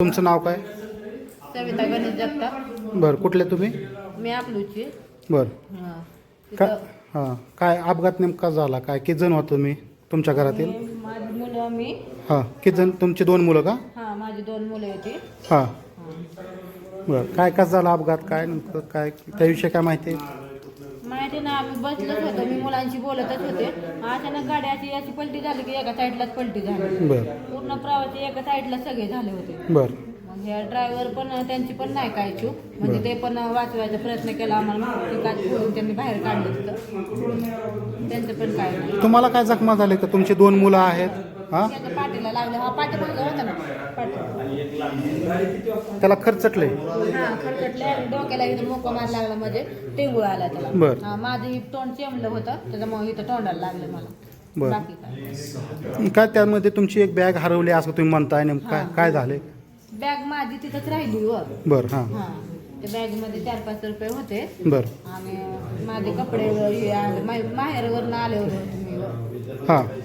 तुमचं नाव काय? सविता गणेश जगताप. बरं कुठले तुम्ही? मी आपलूची. बरं. हां का तिथं हां काय अपघात नेमका झाला? काय किती जण होतो तुम्ही तुमच्या घरातील? मी- माझी मुलं मी. हां किती जण? तुमची दोन मुलं का? हां माझी दोन मुलं होती. हां. हां. बरं काय कसं झाला अपघात? काय नेमकं काय त्याविषयी काय माहिती? आहे माहिती ना आम्ही बसलोच होतो. मी मुलांशी बोलतच होते. अचानक गाडी अशी याची पलटी झाली की एका साईडलाच पलटी झाली. बरं. पूर्ण प्रवासी एका साईडला सगळे झाले होते. बरं. मग ड्रायव्हर पण त्यांची पण नाही काय चूक. म्हणजे ते पण वाचवायचा प्रयत्न केला आम्हाला. ते त्यांनी बाहेर काढलं तिथं. त्यांचं पण काय नाही. तुम्हाला काय जखमा झाले का? तुमची दोन मुलं आहेत? हां? पाठीला लागलं हा होता ना. पाठी. त्याला खर्चटले. हा आणि डोक्याला इथं मोका मार लागला म्हणजे टेंगूळ आला त्याला. बरं. हा, माझं ही तोंड होतं त्याच्यामुळे इथं तोंडाला लागलं मला. बरं. बाकी काय? काय त्यामध्ये तुमची एक बॅग हरवली असं तुम्ही म्हणताय नेमकं काय काय झाले? बॅग माझी तिथंच राहिली वर बरं हां. हा. त्या बॅगमध्ये चार पाच रुपये होते. बरं. आणि माझे कपडे हे माहेरवरनं आले होते मी वर. हां. आता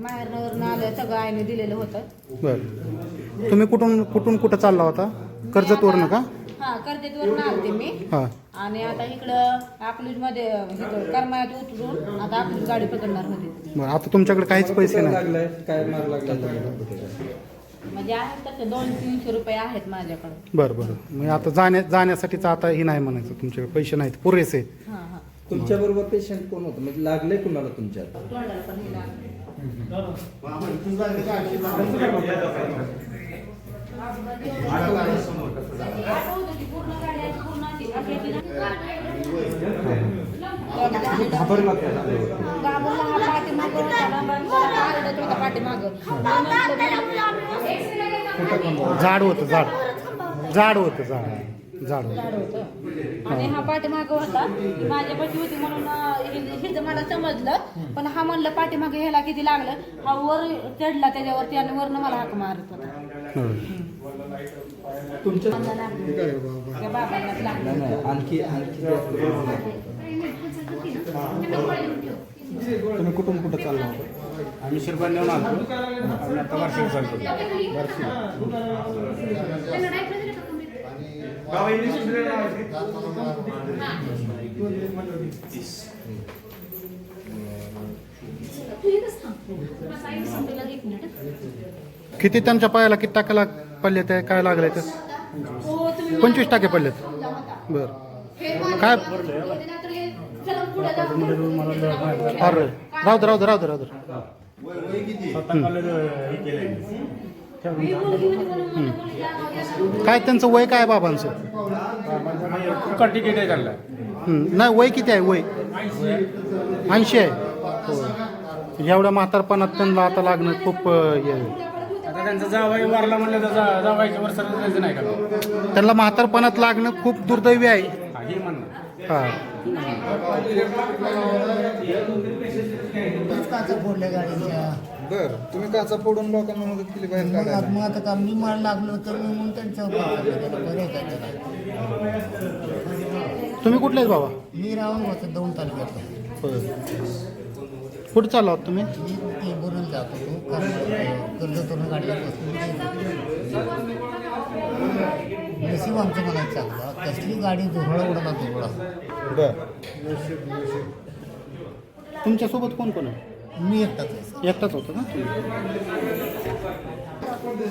माहेरवरनं आलं सगळं आईने दिलेलं होतं. बरं. तुम्ही कुठून कुठून कुठं चालला होता? कर्जतवरनं का? हा कर्जतवरनं आलते मी. हां. आणि आता इकडं अकलूजमध्ये इथं करमाळ्यात उतरून आता अकलूज गाडी पकडणार होती. बरं आता तुमच्याकडे काहीच पैसे नाही. लागलाय काय मार लागला म्हणजे आहेत तसे दोन तीनशे रुपये आहेत माझ्याकडे. बरं बरं. मग आता जाण्या जाण्यासाठीच आता ही नाही म्हणायचं तुमच्याकडे. पैसे नाहीत पुरेसे. आहेत. हां हां. तुमच्या बरोबर पेशंट कोण होतं? म्हणजे लागले कुणाला तुमच्या घाबरला झाड होत झाड झाड होत झाड झाड होतं. आणि हा पाठीमागं होता. माझ्यापाशी होती म्हणून हे- हेच मला समजलं पण हा म्हणलं पाठीमागे ह्याला किती लागलं? हा वर चढला त्याच्यावरती आणि वरनं मला हाक मारत होता. हं. तुमच्या मला लागलं. त्या बाबांनाच लागलं. नाही, नाही, आणखी आणखी तुम्ही कुठून कुठं चालला? होता आम्ही शिरबान नेऊन आलो. आम्ही आता वार्षिक चालतो किती त्यांच्या पायाला किती टाकायला पडले ते काय लागले ते पंचवीस टाके पडलेत बरं काय अरे राहू दे राहू दे राहू दे राहू दे काय त्यांचं वय काय बाबांचं? तिकीट आहे त्यांना. हं. नाही वय किती आहे? वय. ऐंशी आहे. हो. एवढ्या म्हातारपणात त्यांना आता लागणं खूप अं, हे आहे. आता त्यांचा जावाई वारला म्हणलं तर जा- जावाईच्या वर सरळ जायचं नाही का? त्यांना म्हातारपणात लागणं खूप दुर्दैवी आहे. हा, हे म्हणणं. हा. काचा फोडल्या गाडीच्या बर तुम्ही काचा फोडून लोकांना मदत केली बाहेर मग काढायला. आत- मग आता का मी मार लागलो तर मी म्हणून त्यांच्यावर. त्याला बरं आहे का? त्याला तुम्ही कुठले आहेत बाबा? मी राहून होतो दोन तालुक्यात. कुठे चालला आहात तुम्ही? मी ते बोलून जात होतो कारण कर्जतवरून गाडीला बसून नशीब आमचं म्हणायचं चांगलं कसली गाडी धुरळा उडला धुरळा. बर. तुमच्यासोबत कोण कोण आहे? मी एकटाच आहे. एकटाच होतं का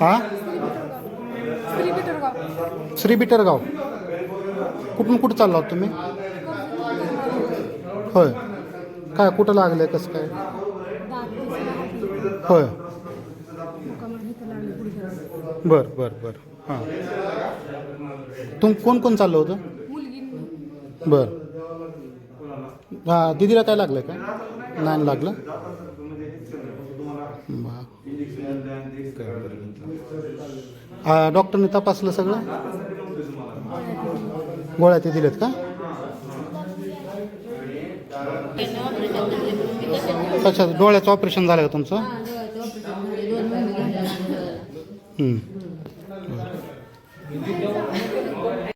हा? श्री बिटरगाव कुठून कुठं चालला आहात तुम्ही? होय. काय कुठं लागलंय कसं काय? होय. बर बर बर. हां. तुम कोण कोण चाललं होतं? बर. हां दिदीला काय लागलं का नाही लागलं? डॉक्टरने तपासलं सगळं? गोळ्या ते दिलेत का? कशा डोळ्याचं ऑपरेशन झालं का तुमचं?